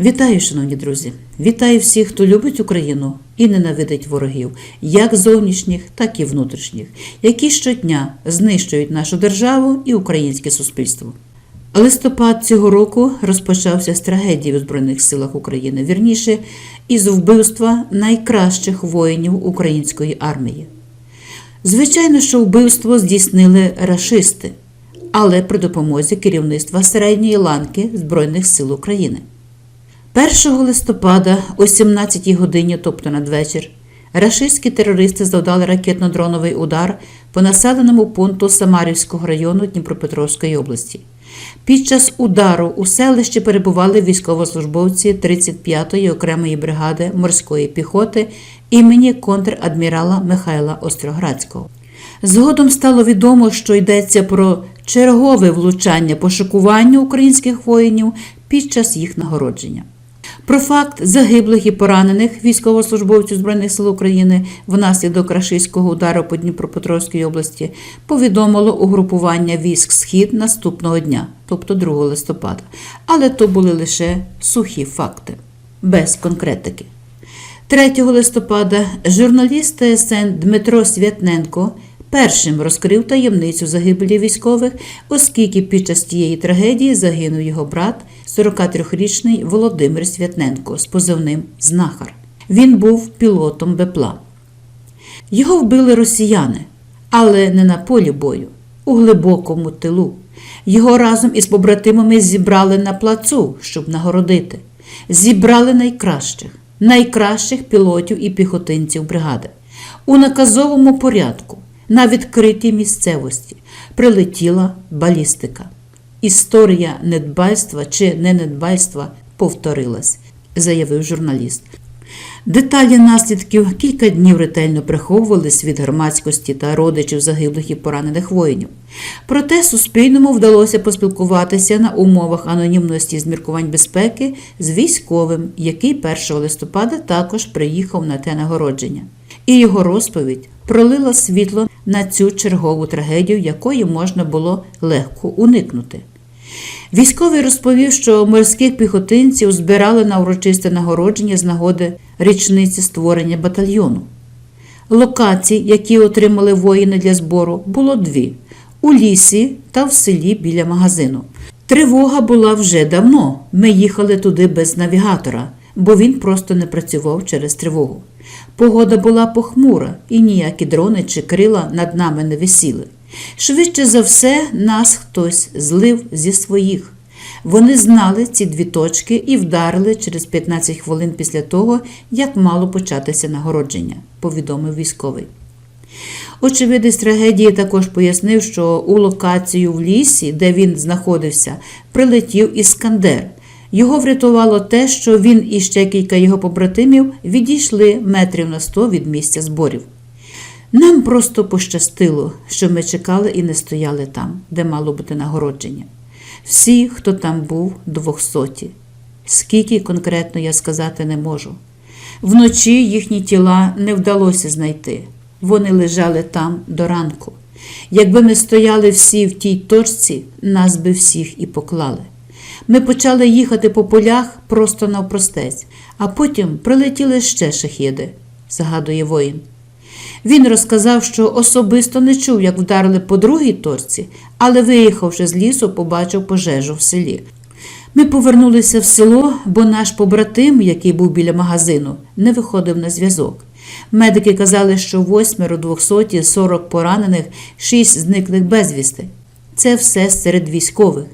Вітаю, шановні друзі! Вітаю всіх, хто любить Україну і ненавидить ворогів, як зовнішніх, так і внутрішніх, які щодня знищують нашу державу і українське суспільство. Листопад цього року розпочався з трагедії у Збройних силах України, вірніше, із вбивства найкращих воїнів української армії. Звичайно, що вбивство здійснили рашисти, але при допомозі керівництва середньої ланки Збройних сил України. 1 листопада о 17 годині, тобто надвечір, рашистські терористи завдали ракетно-дроновий удар по населеному пункту Самарівського району Дніпропетровської області. Під час удару у селищі перебували військовослужбовці 35-ї окремої бригади морської піхоти імені контрадмірала Михайла Остроградського. Згодом стало відомо, що йдеться про чергове влучання по шокуванню українських воїнів під час їх нагородження. Про факт загиблих і поранених військовослужбовців Збройних сил України внаслідок рашистського удару по Дніпропетровській області повідомило угрупування військ Схід наступного дня, тобто 2 листопада. Але то були лише сухі факти, без конкретики. 3 листопада журналіст ТСН Дмитро Святненко першим розкрив таємницю загибелі військових, оскільки під час тієї трагедії загинув його брат, 43-річний Володимир Святненко з позивним Знахар. Він був пілотом Бепла. Його вбили росіяни, але не на полі бою, у глибокому тилу. Його разом із побратимами зібрали на плацу, щоб нагородити. Зібрали найкращих, найкращих пілотів і піхотинців бригади. У наказовому порядку на відкритій місцевості прилетіла балістика. Історія недбальства чи ненедбальства повторилась, заявив журналіст. Деталі наслідків кілька днів ретельно приховувались від громадськості та родичів загиблих і поранених воїнів. Проте Суспільному вдалося поспілкуватися на умовах анонімності з міркувань безпеки з військовим, який 1 листопада також приїхав на те нагородження. І його розповідь пролила світло на цю чергову трагедію, якої можна було легко уникнути. Військовий розповів, що морських піхотинців збирали на урочисте нагородження з нагоди річниці створення батальйону. Локацій, які отримали воїни для збору, було дві у лісі та в селі біля магазину. Тривога була вже давно. Ми їхали туди без навігатора, бо він просто не працював через тривогу. Погода була похмура, і ніякі дрони чи крила над нами не висіли. Швидше за все, нас хтось злив зі своїх. Вони знали ці дві точки і вдарили через 15 хвилин після того, як мало початися нагородження, повідомив військовий. Очевидець трагедії також пояснив, що у локацію в лісі, де він знаходився, прилетів іскандер. Його врятувало те, що він і ще кілька його побратимів відійшли метрів на сто від місця зборів. Нам просто пощастило, що ми чекали і не стояли там, де мало бути нагородження. Всі, хто там був, двохсоті. Скільки конкретно я сказати не можу. Вночі їхні тіла не вдалося знайти. Вони лежали там до ранку. Якби ми стояли всі в тій точці, нас би всіх і поклали. Ми почали їхати по полях просто навпростець, а потім прилетіли ще шахіди, згадує воїн. Він розказав, що особисто не чув, як вдарили по другій торці, але, виїхавши з лісу, побачив пожежу в селі. Ми повернулися в село, бо наш побратим, який був біля магазину, не виходив на зв'язок. Медики казали, що восьмеро 200, 40 поранених, шість зниклих безвісти. Це все серед військових.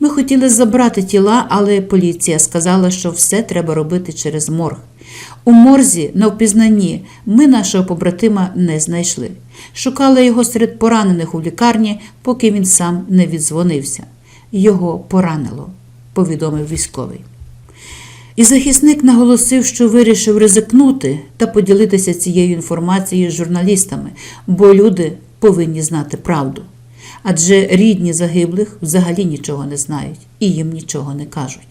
Ми хотіли забрати тіла, але поліція сказала, що все треба робити через морг. У морзі на впізнанні ми нашого побратима не знайшли. Шукали його серед поранених у лікарні, поки він сам не віддзвонився. Його поранило, повідомив військовий. І захисник наголосив, що вирішив ризикнути та поділитися цією інформацією з журналістами, бо люди повинні знати правду. Адже рідні загиблих взагалі нічого не знають і їм нічого не кажуть.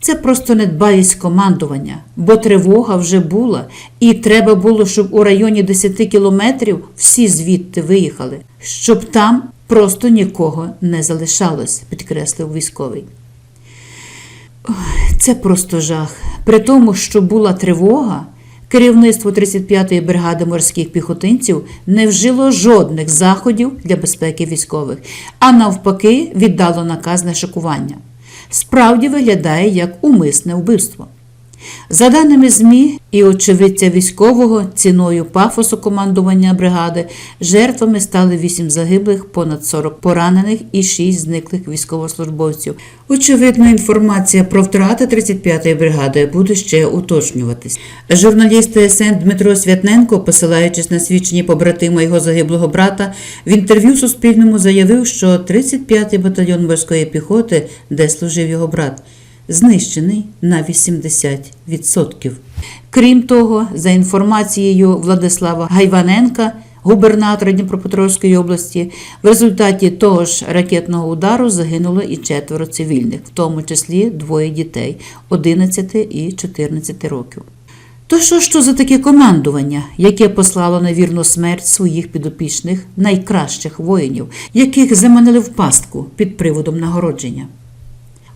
Це просто недбалість командування, бо тривога вже була, і треба було, щоб у районі 10 кілометрів всі звідти виїхали, щоб там просто нікого не залишалось, підкреслив військовий. Це просто жах. При тому, що була тривога, керівництво 35-ї бригади морських піхотинців не вжило жодних заходів для безпеки військових, а навпаки, віддало наказ на шокування. Справді виглядає як умисне вбивство. За даними ЗМІ і очевидця військового, ціною пафосу командування бригади, жертвами стали 8 загиблих, понад 40 поранених і 6 зниклих військовослужбовців. Очевидно, інформація про втрати 35-ї бригади буде ще уточнюватись. Журналіст ТСН Дмитро Святненко, посилаючись на свідчення побратима його загиблого брата, в інтерв'ю Суспільному заявив, що 35-й батальйон морської піхоти, де служив його брат, знищений на 80%. Крім того, за інформацією Владислава Гайваненка, губернатора Дніпропетровської області, в результаті того ж ракетного удару загинуло і четверо цивільних, в тому числі двоє дітей 11 і 14 років. То що ж то за таке командування, яке послало на вірну смерть своїх підопічних найкращих воїнів, яких заманили в пастку під приводом нагородження?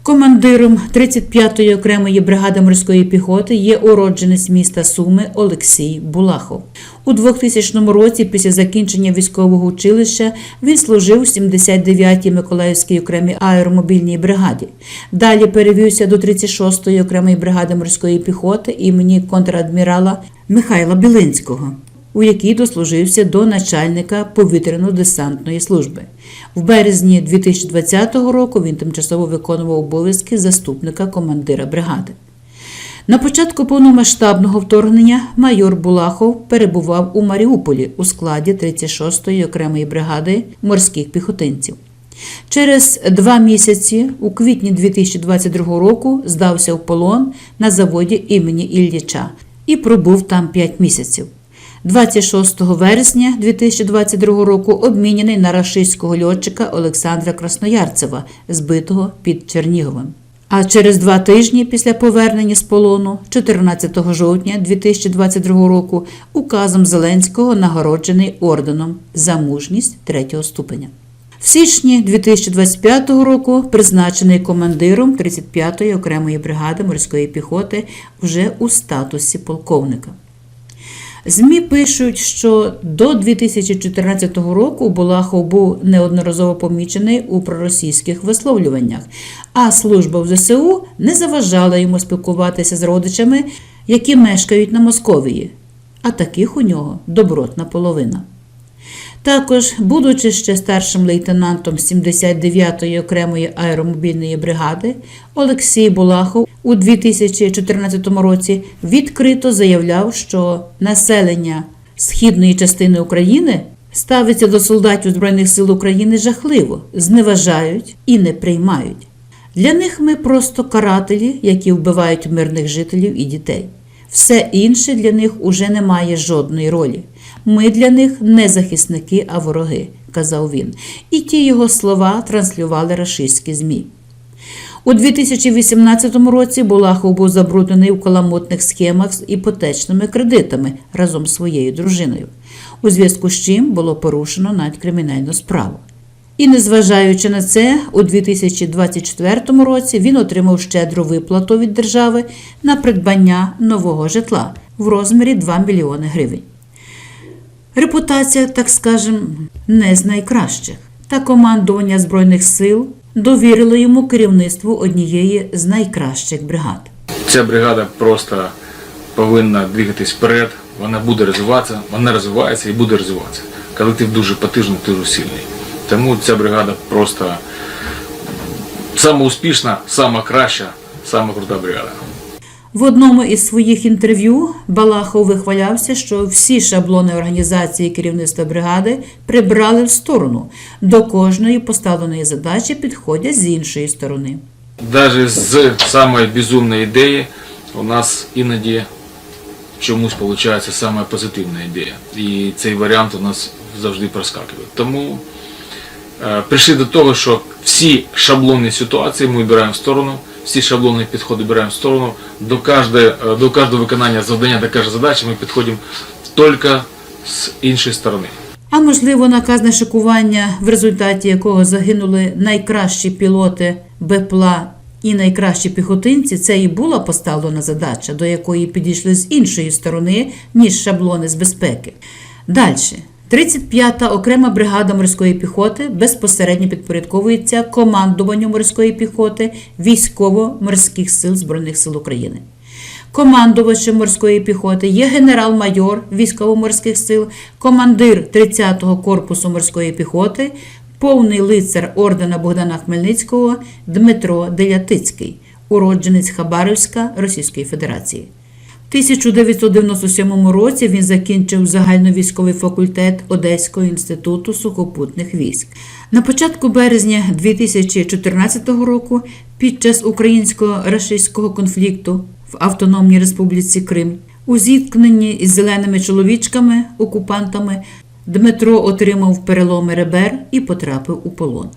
Командиром 35-ї окремої бригади морської піхоти є уродженець міста Суми Олексій Булахов. У 2000 році, після закінчення військового училища, він служив у 79-й Миколаївській окремій аеромобільній бригаді. Далі перевівся до 36-ї окремої бригади морської піхоти імені контрадмірала Михайла Білинського у якій дослужився до начальника повітряно-десантної служби. В березні 2020 року він тимчасово виконував обов'язки заступника командира бригади. На початку повномасштабного вторгнення майор Булахов перебував у Маріуполі у складі 36-ї окремої бригади морських піхотинців. Через два місяці, у квітні 2022 року, здався в полон на заводі імені Ілліча і пробув там 5 місяців. 26 вересня 2022 року обміняний на рашистського льотчика Олександра Красноярцева, збитого під Черніговим. А через два тижні після повернення з полону, 14 жовтня 2022 року, указом Зеленського нагороджений орденом за мужність третього ступеня. В січні 2025 року призначений командиром 35-ї окремої бригади морської піхоти вже у статусі полковника. ЗМІ пишуть, що до 2014 року Булахов був неодноразово помічений у проросійських висловлюваннях, а служба в ЗСУ не заважала йому спілкуватися з родичами, які мешкають на Московії, а таких у нього добротна половина. Також, будучи ще старшим лейтенантом 79-ї окремої аеромобільної бригади, Олексій Булахов у 2014 році відкрито заявляв, що населення східної частини України ставиться до солдатів Збройних сил України жахливо, зневажають і не приймають. Для них ми просто карателі, які вбивають мирних жителів і дітей. Все інше для них уже не має жодної ролі. Ми для них не захисники, а вороги, казав він. І ті його слова транслювали рашистські ЗМІ. У 2018 році Булахов був забруднений в каламутних схемах з іпотечними кредитами разом з своєю дружиною, у зв'язку з чим було порушено навіть кримінальну справу. І незважаючи на це, у 2024 році він отримав щедру виплату від держави на придбання нового житла в розмірі 2 мільйони гривень. Репутація, так скажем, не з найкращих. Та командування Збройних сил довірило йому керівництву однієї з найкращих бригад. Ця бригада просто повинна двигатись вперед, вона буде розвиватися, вона розвивається і буде розвиватися. Колектив дуже потужний, дуже сильний. Тому ця бригада просто самоуспішна, сама краща, крута бригада. В одному із своїх інтерв'ю Балахов вихвалявся, що всі шаблони організації керівництва бригади прибрали в сторону. До кожної поставленої задачі підходять з іншої сторони. Навіть з самої безумної ідеї у нас іноді чомусь виходить саме позитивна ідея. І цей варіант у нас завжди проскакує. Тому е, прийшли до того, що всі шаблонні ситуації ми вибираємо в сторону, всі шаблонні підходи беремо в сторону. До кожного, е, до кожного виконання завдання, до кожної задачі ми підходимо тільки з іншої сторони. А можливо, наказне шикування, в результаті якого загинули найкращі пілоти БПЛА І найкращі піхотинці це і була поставлена задача, до якої підійшли з іншої сторони, ніж шаблони з безпеки. Далі. 35-та окрема бригада морської піхоти безпосередньо підпорядковується командуванню морської піхоти військово-морських сил Збройних сил України. Командувачем морської піхоти є генерал-майор військово-морських сил, командир 30-го корпусу морської піхоти, повний лицар ордена Богдана Хмельницького Дмитро Делятицький, уродженець Хабаровська Російської Федерації. В 1997 році він закінчив загальновійськовий факультет Одеського інституту сухопутних військ. На початку березня 2014 року, під час українсько-рашистського конфлікту в Автономній Республіці Крим, у зіткненні із зеленими чоловічками, окупантами, Дмитро отримав переломи ребер і потрапив у полон.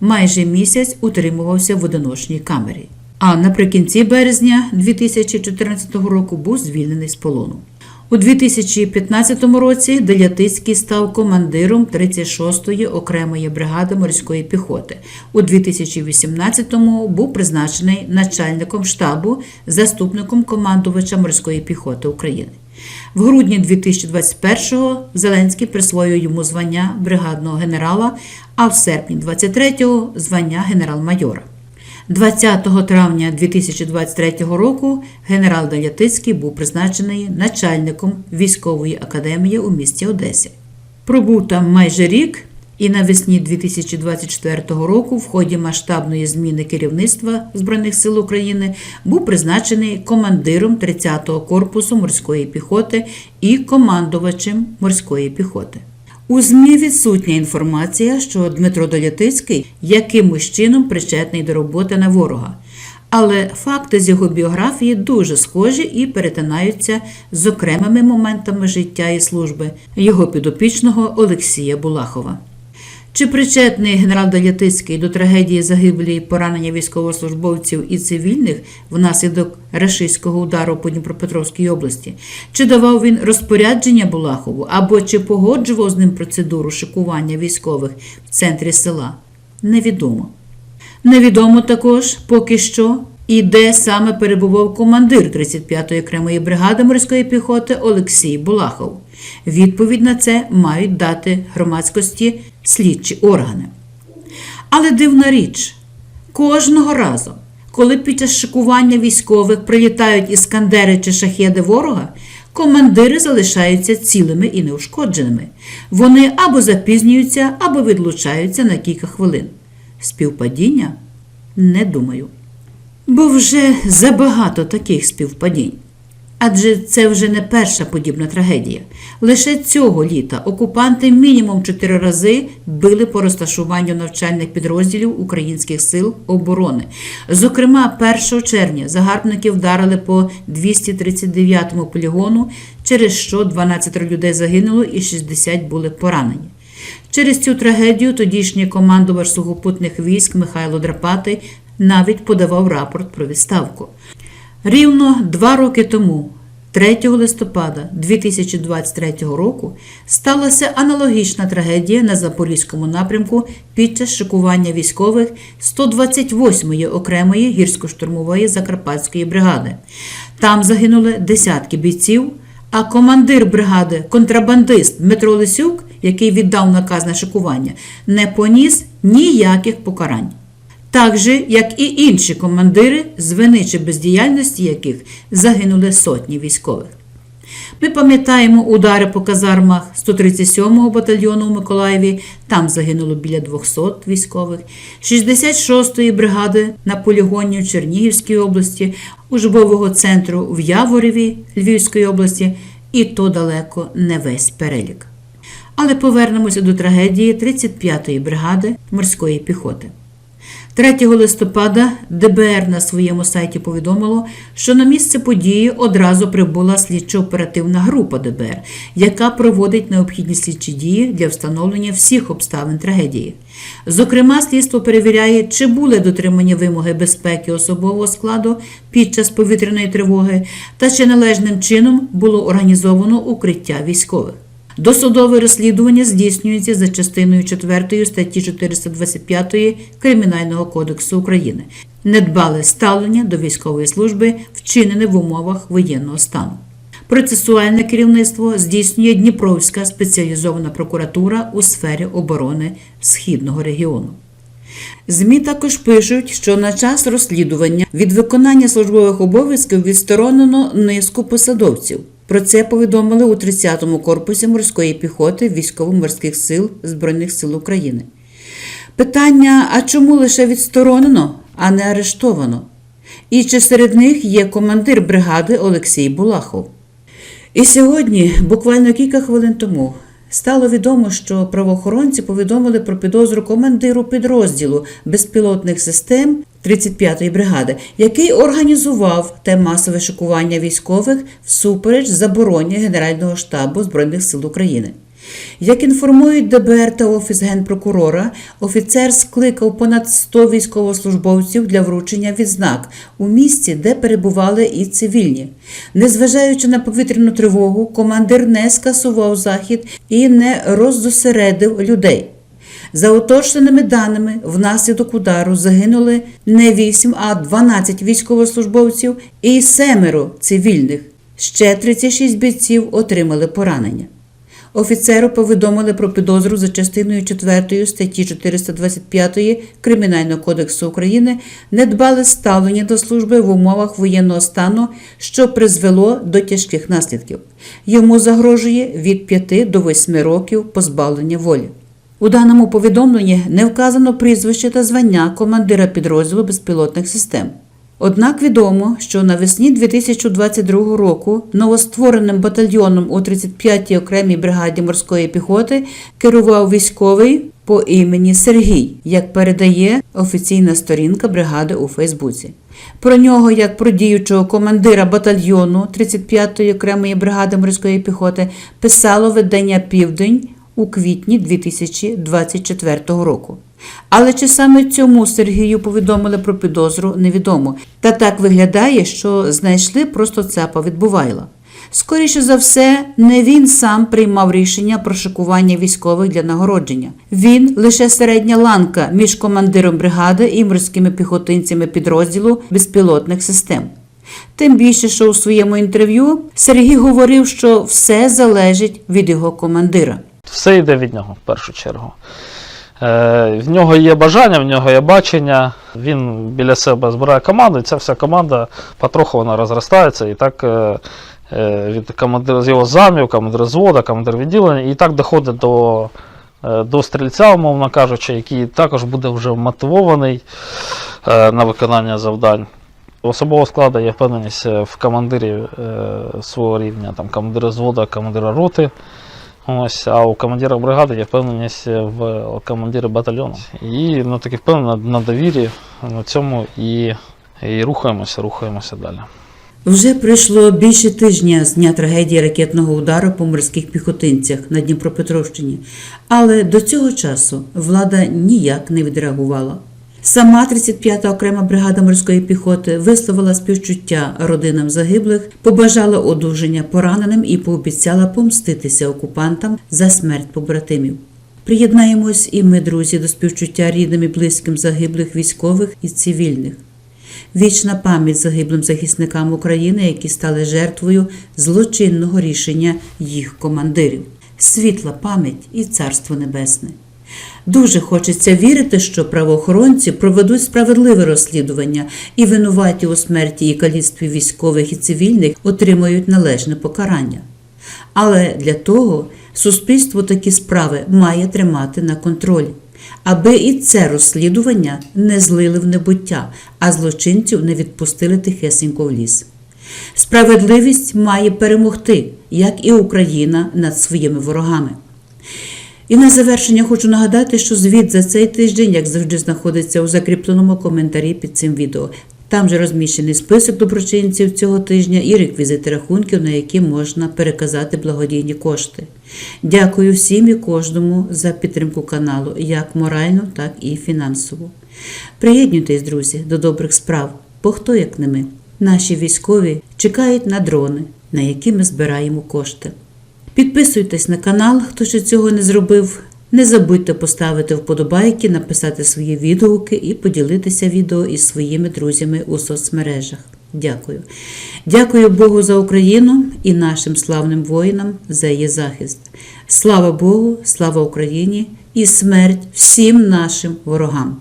Майже місяць утримувався в одиночній камері. А наприкінці березня 2014 року був звільнений з полону. У 2015 році Делятицький став командиром 36-ї окремої бригади морської піхоти. У 2018-му був призначений начальником штабу, заступником командувача морської піхоти України. В грудні 2021-го Зеленський присвоїв йому звання бригадного генерала, а в серпні 23-го звання генерал-майора. 20 травня 2023 року генерал Далятицький був призначений начальником військової академії у місті Одесі. Пробув там майже рік і навесні 2024 року, в ході масштабної зміни керівництва Збройних сил України, був призначений командиром 30-го корпусу морської піхоти і командувачем морської піхоти. У ЗМІ відсутня інформація, що Дмитро Долятицький якимось чином причетний до роботи на ворога. Але факти з його біографії дуже схожі і перетинаються з окремими моментами життя і служби його підопічного Олексія Булахова. Чи причетний генерал Далятицький до трагедії загиблі і поранення військовослужбовців і цивільних внаслідок рашистського удару по Дніпропетровській області? Чи давав він розпорядження Булахову або чи погоджував з ним процедуру шикування військових в центрі села? Невідомо. Невідомо також поки що і де саме перебував командир 35-ї окремої бригади морської піхоти Олексій Булахов. Відповідь на це мають дати громадськості слідчі органи. Але дивна річ, кожного разу, коли під час шикування військових прилітають іскандери чи шахеди ворога, командири залишаються цілими і неушкодженими. Вони або запізнюються, або відлучаються на кілька хвилин. Співпадіння? Не думаю. Бо вже забагато таких співпадінь. Адже це вже не перша подібна трагедія. Лише цього літа окупанти мінімум чотири рази били по розташуванню навчальних підрозділів українських сил оборони. Зокрема, 1 червня загарбники вдарили по 239-му полігону, через що 12 людей загинуло і 60 були поранені. Через цю трагедію тодішній командувач сухопутних військ Михайло Драпатий навіть подавав рапорт про відставку. Рівно два роки тому, 3 листопада 2023 року, сталася аналогічна трагедія на Запорізькому напрямку під час шикування військових 128-ї окремої гірсько-штурмової Закарпатської бригади. Там загинули десятки бійців, а командир бригади, контрабандист Дмитро Лисюк, який віддав наказ на шикування, не поніс ніяких покарань так же, як і інші командири, з вини чи бездіяльності яких загинули сотні військових. Ми пам'ятаємо удари по казармах 137-го батальйону у Миколаєві, там загинуло біля 200 військових, 66-ї бригади на полігоні у Чернігівській області, учбового центру в Явореві Львівської області, і то далеко не весь перелік. Але повернемося до трагедії 35-ї бригади морської піхоти. 3 листопада ДБР на своєму сайті повідомило, що на місце події одразу прибула слідчо-оперативна група ДБР, яка проводить необхідні слідчі дії для встановлення всіх обставин трагедії. Зокрема, слідство перевіряє, чи були дотримані вимоги безпеки особового складу під час повітряної тривоги та чи належним чином було організовано укриття військових. Досудове розслідування здійснюється за частиною 4 статті 425 Кримінального кодексу України. недбале ставлення до військової служби, вчинене в умовах воєнного стану. Процесуальне керівництво здійснює Дніпровська спеціалізована прокуратура у сфері оборони Східного регіону. ЗМІ також пишуть, що на час розслідування від виконання службових обов'язків відсторонено низку посадовців. Про це повідомили у 30-му корпусі морської піхоти військово-морських сил Збройних сил України. Питання: а чому лише відсторонено, а не арештовано? І чи серед них є командир бригади Олексій Булахов? І сьогодні, буквально кілька хвилин тому, стало відомо, що правоохоронці повідомили про підозру командиру підрозділу безпілотних систем 35-ї бригади, який організував те масове шокування військових всупереч забороні Генерального штабу Збройних сил України. Як інформують ДБР та Офіс генпрокурора, офіцер скликав понад 100 військовослужбовців для вручення відзнак у місці, де перебували і цивільні. Незважаючи на повітряну тривогу, командир не скасував захід і не роззосередив людей. За уточненими даними, внаслідок удару загинули не 8, а 12 військовослужбовців і семеро цивільних. Ще 36 бійців отримали поранення. Офіцеру повідомили про підозру за частиною 4 статті 425 Кримінального кодексу України недбале ставлення до служби в умовах воєнного стану, що призвело до тяжких наслідків. Йому загрожує від 5 до 8 років позбавлення волі. У даному повідомленні не вказано прізвище та звання командира підрозділу безпілотних систем. Однак відомо, що навесні 2022 року новоствореним батальйоном у 35-й окремій бригаді морської піхоти керував військовий по імені Сергій, як передає офіційна сторінка бригади у Фейсбуці. Про нього, як про діючого командира батальйону 35-ї окремої бригади морської піхоти, писало видання Південь у квітні 2024 року. Але чи саме цьому Сергію повідомили про підозру, невідомо. Та так виглядає, що знайшли просто цапа відбувайла. Скоріше за все, не він сам приймав рішення про шикування військових для нагородження. Він лише середня ланка між командиром бригади і морськими піхотинцями підрозділу безпілотних систем. Тим більше, що у своєму інтерв'ю Сергій говорив, що все залежить від його командира. Все йде від нього в першу чергу. Е, в нього є бажання, в нього є бачення. Він біля себе збирає команду, і ця вся команда потроху вона розростається. І так е, е, від командира з його замів, командир звода, командир відділення, і так доходить до, е, до стрільця, умовно кажучи, який також буде вже мотивований е, на виконання завдань. Особового складу є впевненість е, в командирі е, свого рівня, там командира звода, командира роти. Ось, а у командира бригади є впевненість в командирі батальйону. І ну, таки впевнено на довірі на цьому і, і рухаємося, рухаємося далі. Вже пройшло більше тижня з дня трагедії ракетного удару по морських піхотинцях на Дніпропетровщині, але до цього часу влада ніяк не відреагувала. Сама 35-та окрема бригада морської піхоти висловила співчуття родинам загиблих, побажала одужання пораненим і пообіцяла помститися окупантам за смерть побратимів. Приєднаємось і ми, друзі, до співчуття рідним і близьким загиблих військових і цивільних. Вічна пам'ять загиблим захисникам України, які стали жертвою злочинного рішення їх командирів. Світла пам'ять і царство небесне. Дуже хочеться вірити, що правоохоронці проведуть справедливе розслідування і винуваті у смерті і каліцтві військових і цивільних отримають належне покарання. Але для того суспільство такі справи має тримати на контролі, аби і це розслідування не злили в небуття, а злочинців не відпустили тихесенько в ліс. Справедливість має перемогти, як і Україна над своїми ворогами. І на завершення хочу нагадати, що звіт за цей тиждень, як завжди, знаходиться у закріпленому коментарі під цим відео. Там же розміщений список доброчинців цього тижня і реквізити рахунків, на які можна переказати благодійні кошти. Дякую всім і кожному за підтримку каналу, як морально, так і фінансово. Приєднуйтесь, друзі, до добрих справ, бо хто як не ми. Наші військові чекають на дрони, на які ми збираємо кошти. Підписуйтесь на канал, хто ще цього не зробив. Не забудьте поставити вподобайки, написати свої відгуки і поділитися відео із своїми друзями у соцмережах. Дякую. Дякую Богу за Україну і нашим славним воїнам за її захист. Слава Богу, слава Україні і смерть всім нашим ворогам.